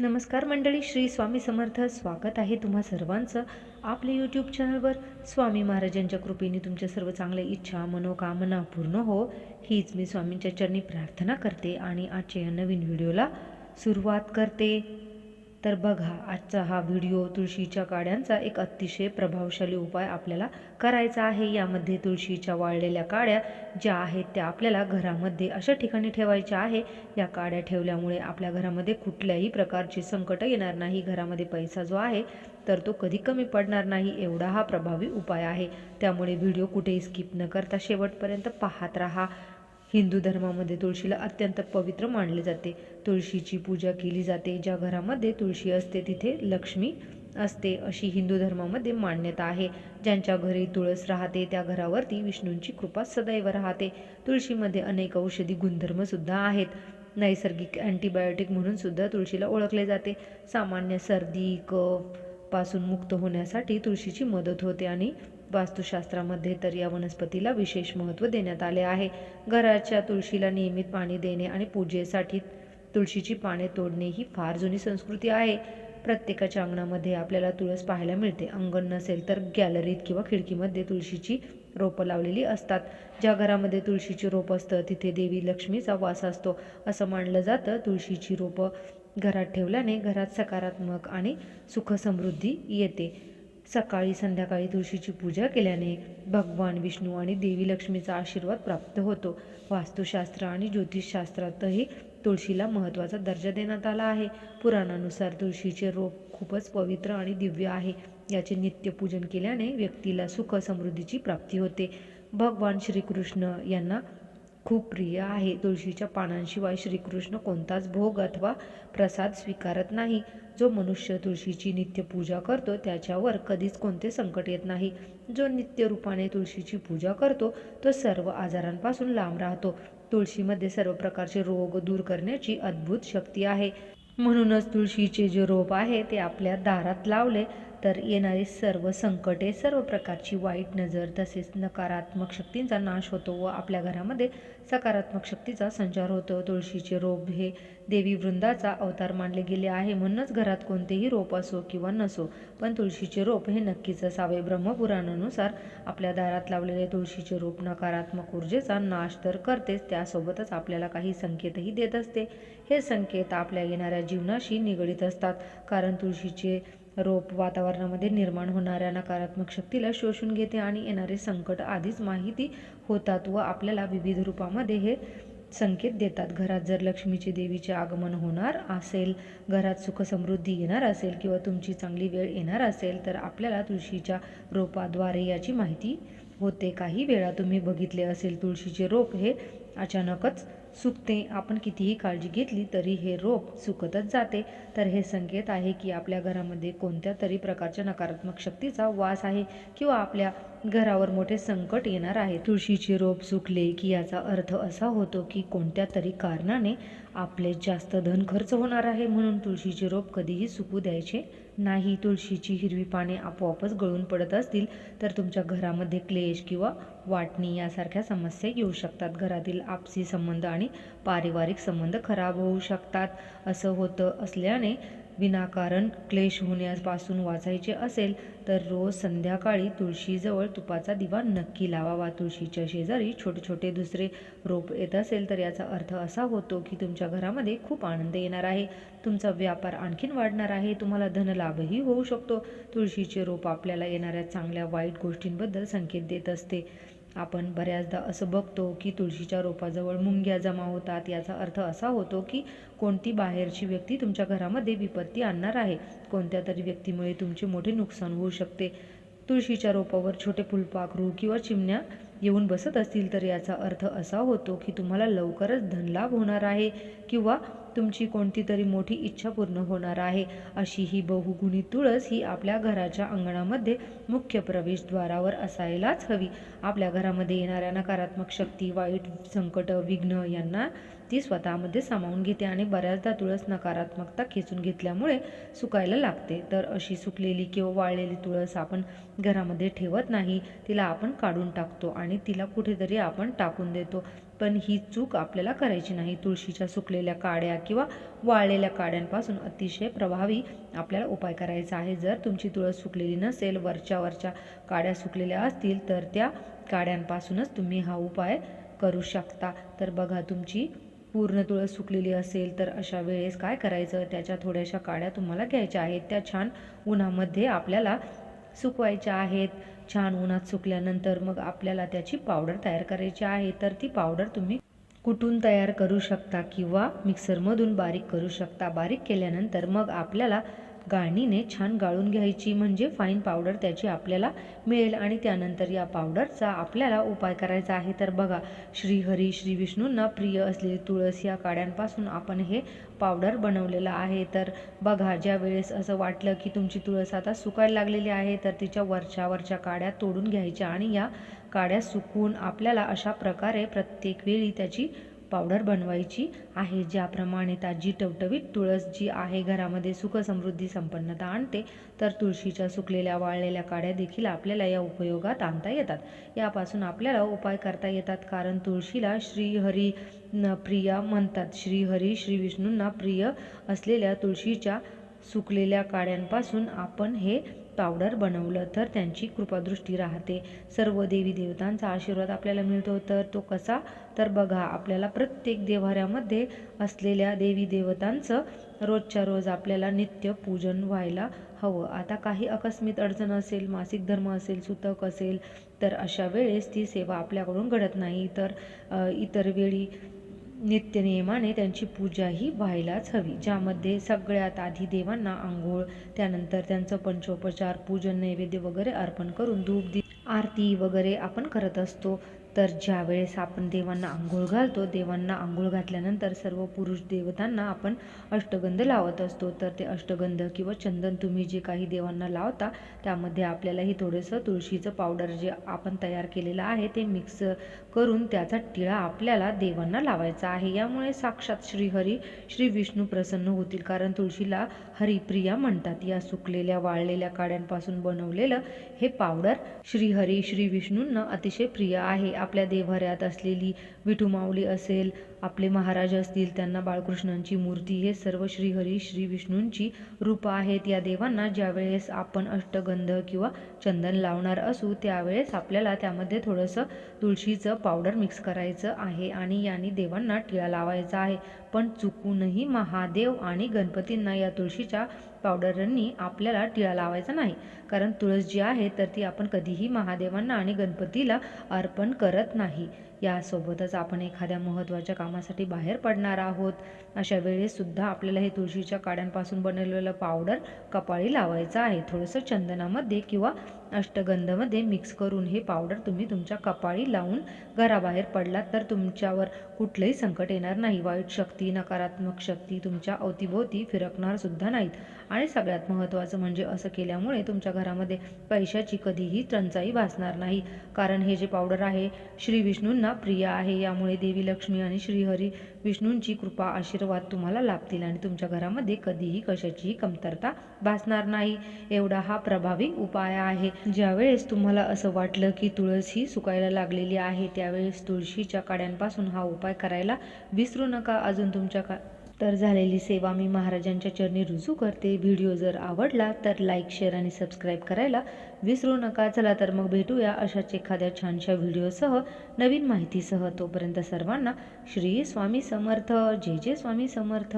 नमस्कार मंडळी श्री स्वामी समर्थ स्वागत आहे तुम्हा सर्वांचं आपल्या यूट्यूब चॅनलवर स्वामी महाराजांच्या कृपेने तुमच्या सर्व चांगल्या इच्छा मनोकामना पूर्ण हो. हीच मी स्वामींच्या चरणी प्रार्थना करते आणि आजच्या या नवीन व्हिडिओला सुरुवात करते. तर बघा आजचा हा व्हिडिओ तुळशीच्या काड्यांचा एक अतिशय प्रभावशाली उपाय आपल्याला करायचा आहे. यामध्ये तुळशीच्या वाळलेल्या काड्या ज्या आहेत त्या आपल्याला घरामध्ये अशा ठिकाणी ठेवायच्या आहे. या काड्या ठेवल्यामुळे आपल्या घरामध्ये कुठल्याही प्रकारचे संकट येणार नाही. घरामध्ये पैसा जो आहे तर तो कधी कमी पडणार नाही एवढा हा प्रभावी उपाय आहे. त्यामुळे व्हिडिओ कुठेही स्किप न करता शेवटपर्यंत पाहत राहा. हिंदू धर्मामध्ये तुळशीला अत्यंत पवित्र मानले जाते. तुळशीची पूजा केली जाते. ज्या घरामध्ये तुळशी असते तिथे लक्ष्मी असते अशी हिंदू धर्मामध्ये मान्यता आहे. ज्यांच्या घरी तुळस राहते त्या घरावरती विष्णूंची कृपा सदैव राहते. तुळशीमध्ये अनेक औषधी गुणधर्मसुद्धा आहेत. नैसर्गिक अँटीबायोटिक म्हणून सुद्धा तुळशीला ओळखले जाते. सामान्य सर्दी कफपासून मुक्त होण्यासाठी तुळशीची मदत होते आणि वास्तुशास्त्रामध्ये तर या वनस्पतीला विशेष महत्त्व देण्यात आले आहे. घराच्या तुळशीला नियमित पाणी देणे आणि पूजेसाठी तुळशीची पाने तोडणे ही फार जुनी संस्कृती आहे. प्रत्येकाच्या अंगणामध्ये आपल्याला तुळस पाहायला मिळते. अंगण नसेल तर गॅलरीत किंवा खिडकीमध्ये तुळशीची रोपं लावलेली असतात. ज्या घरामध्ये तुळशीची रोप असतं तिथे देवी लक्ष्मीचा वास असतो. असं मानलं जातं. तुळशीची रोपं घरात ठेवल्याने घरात सकारात्मक आणि सुखसमृद्धी येते. सकाळी संध्याकाळी तुळशीची पूजा केल्याने भगवान विष्णू आणि देवी लक्ष्मीचा आशीर्वाद प्राप्त होतो. वास्तुशास्त्र आणि ज्योतिषशास्त्रातही तुळशीला महत्त्वाचा दर्जा देण्यात आला आहे. पुराणानुसार तुळशीचे रोप खूपच पवित्र आणि दिव्य आहे. याचे नित्यपूजन केल्याने व्यक्तीला सुख समृद्धीची प्राप्ती होते. भगवान श्रीकृष्ण यांना खूप प्रिय आहे. तुळशीच्या पानांशिवाय श्रीकृष्ण कोणताच भोग अथवा प्रसाद स्वीकारत नाही. जो मनुष्य तुळशीची नित्य पूजा करतो त्याच्यावर कधीच कोणते संकट येत नाही. जो नित्य रूपाने तुळशीची पूजा करतो तो सर्व आजारांपासून लांब राहतो. तुळशीमध्ये सर्व प्रकारचे रोग दूर करण्याची अद्भुत शक्ती आहे. म्हणूनच तुळशीचे जे रोप आहे ते आपल्या दारात लावले तर येणारी सर्व संकटे सर्व प्रकारची वाईट नजर तसेच नकारात्मक शक्तींचा नाश होतो व आपल्या घरामध्ये सकारात्मक शक्तीचा संचार होतो. तुळशीचे रोप हे देवी वृंदाचा अवतार मानले गेले आहे. म्हणूनच घरात कोणतेही रोप असो किंवा नसो पण तुळशीचे रोप हे नक्कीच असावे. ब्रह्मपुराणानुसार आपल्या दारात लावलेले तुळशीचे रोप नकारात्मक ऊर्जेचा नाश तर करतेच त्यासोबतच आपल्याला काही संकेतही देत असते. हे संकेत आपल्या येणाऱ्या जीवनाशी निगडीत असतात कारण तुळशीचे रोप वातावरणामध्ये निर्माण होणाऱ्या नकारात्मक शक्तीला शोषून घेते आणि येणारे संकट आधीच माहिती होतात व आपल्याला विविध रूपामध्ये हे संकेत देतात. घरात जर लक्ष्मीचे देवीचे आगमन होणार असेल घरात सुखसमृद्धी येणार असेल किंवा तुमची चांगली वेळ येणार असेल तर आपल्याला तुळशीच्या रोपाद्वारे याची माहिती होते. काही वेळा तुम्ही बघितले असेल तुळशीचे रोप हे अचानकच सुकते. आपण कितीही काळजी घेतली तरी हे रोप सुकतच जाते. तर हे संकेत आहे की आपल्या घरामध्ये कोणत्या तरी प्रकारच्या नकारात्मक शक्तीचा वास आहे किंवा आपल्या घरावर मोठे संकट येणार आहे. तुळशीचे रोप सुकले की याचा अर्थ असा होतो की कोणत्या तरी कारणाने आपले जास्त धन खर्च होणार आहे म्हणून तुळशीचे रोप कधीही सुकू द्यायचे नाही. तुळशीची हिरवी पाने आपोआपच गळून पडत असतील तर तुमच्या घरामध्ये क्लेश किंवा वाटणी यासारख्या समस्या येऊ शकतात. घरातील आपसी संबंध आणि पारिवारिक संबंध खराब होऊ शकतात असं होतं असल्याने विनाकारण क्लेश होण्यापासून वाचायचे असेल तर रोज संध्याकाळी तुळशीजवळ तुपाचा दिवा नक्की लावावा. तुळशीच्या शेजारी छोटे छोटे दुसरे रोप येत असेल तर याचा अर्थ असा होतो की तुमच्या घरामध्ये खूप आनंद येणार आहे. तुमचा व्यापार आणखीन वाढणार आहे. तुम्हाला धनलाभही होऊ शकतो. तुळशीचे रोप आपल्याला येणाऱ्या चांगल्या वाईट गोष्टींबद्दल संकेत देत असते. आपण बऱ्याचदा असं बघतो की तुळशीच्या रोपाजवळ मुंग्या जमा होतात. याचा अर्थ असा होतो की कोणती बाहेरची व्यक्ती तुमच्या घरामध्ये विपत्ती आणणार आहे? कोणत्या तरी व्यक्तीमुळे तुमचे मोठे नुकसान होऊ शकते. तुळशीच्या रोपावर छोटे फुलपाखरू किंवा चिमण्या येऊन बसत असतील तर याचा अर्थ असा होतो की तुम्हाला लवकरच धनलाभ होणार आहे किंवा तुमची कोणती तरी मोठी इच्छा पूर्ण होणार आहे. अशी ही बहुगुणी तुळस ही आपल्या घराच्या अंगणामध्ये मुख्य प्रवेशद्वारावर असायलाच हवी. आपल्या घरामध्ये येणाऱ्या नकारात्मक शक्ती वाईट संकट विघ्न यांना ती स्वतःमध्ये सामावून घेते आणि बऱ्याचदा तुळस नकारात्मकता खेचून घेतल्यामुळे सुकायला लागते. तर अशी सुकलेली किंवा वाळलेली तुळस आपण घरामध्ये ठेवत नाही. तिला आपण काढून टाकतो आणि तिला कुठेतरी आपण टाकून देतो. पण ही चूक आपल्याला करायची नाही. तुळशीच्या सुकलेल्या काड्या किंवा वाळलेल्या काड्यांपासून अतिशय प्रभावी आपल्याला उपाय करायचा आहे. जर तुमची तुळस सुकलेली नसेल वरच्या वरच्या काड्या सुकलेल्या असतील तर त्या काड्यांपासूनच तुम्ही हा उपाय करू शकता. तर बघा तुमची पूर्ण तुळस सुकलेली असेल तर अशा वेळेस काय करायचं? त्याच्या थोड्याशा काड्या तुम्हाला घ्यायच्या आहेत. त्या छान उन्हामध्ये आपल्याला सुकवायच्या आहेत. छान उन्हात सुकल्यानंतर मग आपल्याला त्याची पावडर तयार करायची आहे. तर ती पावडर तुम्ही कुटून तयार करू शकता किंवा मिक्सरमधून बारीक करू शकता. बारीक केल्यानंतर मग आपल्याला गाळणीने छान गाळून घ्यायची. म्हणजे फाईन पावडर त्याची आपल्याला मिळेल आणि त्यानंतर या पावडरचा आपल्याला उपाय करायचा आहे. तर बघा श्रीहरी श्री विष्णूंना प्रिय असलेली तुळस या काड्यांपासून आपण हे पावडर बनवलेलं आहे. तर बघा ज्या वेळेस असं वाटलं की तुमची तुळस आता सुकायला लागलेली आहे तर तिच्या वरच्या वरच्या काड्या तोडून घ्यायच्या आणि या काड्या सुकून आपल्याला अशा प्रकारे प्रत्येक वेळी त्याची पावडर बनवायची आहे. ज्याप्रमाणे ताजी टवटवीत तुळस जी आहे घरामध्ये सुखसमृद्धी संपन्नता आणते तर तुळशीच्या सुकलेल्या वाळलेल्या काड्या देखील आपल्याला या उपयोगात आणता येतात. यापासून आपल्याला उपाय करता येतात. कारण तुळशीला श्रीहरी न प्रिया म्हणतात. श्रीहरी श्री विष्णूंना प्रिय असलेल्या तुळशीच्या सुकलेल्या काड्यांपासून आपण हे पावडर बनवलं तर त्यांची कृपादृष्टी राहते. सर्व देवी देवतांचा आशीर्वाद आपल्याला मिळतो. तर तो कसा? तर बघा आपल्याला प्रत्येक देवाऱ्यामध्ये असलेल्या देवी देवतांचं रोजच्या रोज आपल्याला नित्य पूजन व्हायला हवं. आता काही अकस्मित अडचण असेल मासिक धर्म असेल सुतक असेल तर अशा वेळेस ती सेवा आपल्याकडून घडत नाही. तर इतर वेळी नित्यनियमाने त्यांची पूजाही व्हायलाच हवी ज्यामध्ये सगळ्यात आधी देवांना आंघोळ त्यानंतर त्यांचं पंचोपचार पूजन नैवेद्य वगैरे अर्पण करून धूप दी आरती वगैरे आपण करत असतो. तर ज्या वेळेस आपण देवांना आंघोळ घालतो देवांना आंघोळ घातल्यानंतर सर्व पुरुष देवतांना आपण अष्टगंध लावत असतो. तर ते अष्टगंध किंवा चंदन तुम्ही जे काही देवांना लावता त्यामध्ये आपल्यालाही थोडंसं तुळशीचं पावडर जे आपण तयार केलेलं आहे ते मिक्स करून त्याचा टिळा आपल्याला देवांना लावायचा आहे. यामुळे साक्षात श्रीहरी श्री विष्णू प्रसन्न होतील. कारण तुळशीला हरिप्रिया म्हणतात. या सुकलेल्या वाळलेल्या काड्यांपासून बनवलेलं हे पावडर श्रीहरी श्री विष्णूंना अतिशय प्रिय आहे. आपल्या देव्हाऱ्यात असलेली विठू माऊली असेल आपले महाराज असतील त्यांना बाळकृष्णांची मूर्ती हे सर्व श्रीहरी श्री विष्णूंची रूपं आहेत. या देवांना ज्यावेळेस आपण अष्टगंध किंवा चंदन लावणार असू त्यावेळेस आपल्याला त्यामध्ये थोडंसं तुळशीचं पावडर मिक्स करायचं आहे आणि याने देवांना टिळा लावायचा आहे. पण चुकूनही महादेव आणि गणपतींना या तुळशीच्या पावडरांनी आपल्याला टिळा लावायचा नाही. कारण तुळस जी आहे तर ती आपण कधीही महादेवांना आणि गणपतीला अर्पण करत नाही. यासोबतच आपण एखाद्या महत्त्वाच्या कामासाठी बाहेर पडणार आहोत. अशा वेळेससुद्धा आपल्याला हे तुळशीच्या काड्यांपासून बनवलेलं पावडर कपाळी लावायचं आहे. थोडंसं चंदनामध्ये किंवा अष्टगंधमध्ये मिक्स करून हे पावडर तुम्ही तुमच्या कपाळी लावून घराबाहेर पडलात तर तुमच्यावर कुठलंही संकट येणार नाही. वाईट शक्ती नकारात्मक शक्ती तुमच्या अवतीभोवती फिरकणार सुद्धा नाहीत. आणि सगळ्यात महत्त्वाचं म्हणजे असं केल्यामुळे तुमच्या घरामध्ये पैशाची कधीही टंचाई भासणार नाही. कारण हे जे पावडर आहे श्री विष्णूंना प्रिय आहे. यामुळे देवी लक्ष्मी आणि श्रीहरी विष्णूंची कृपा आशीर्वाद तुम्हाला लाभतील आणि तुमच्या घरामध्ये कधीही कशाचीही कमतरता भासणार नाही. एवढा हा प्रभावी उपाय आहे. ज्यावेळेस तुम्हाला असं वाटलं की तुळस ही सुकायला लागलेली आहे त्यावेळेस तुळशीच्या काड्यांपासून हा उपाय करायला विसरू नका. अजून तुमच्या का तर झालेली सेवा मी महाराजांच्या चरणी रुजू करते. व्हिडिओ जर आवडला तर लाईक शेअर आणि सबस्क्राईब करायला विसरू नका. चला तर मग भेटूया अशाच एखाद्या छानशा व्हिडिओसह नवीन माहितीसह. तोपर्यंत सर्वांना श्री स्वामी समर्थ. जय जय स्वामी समर्थ.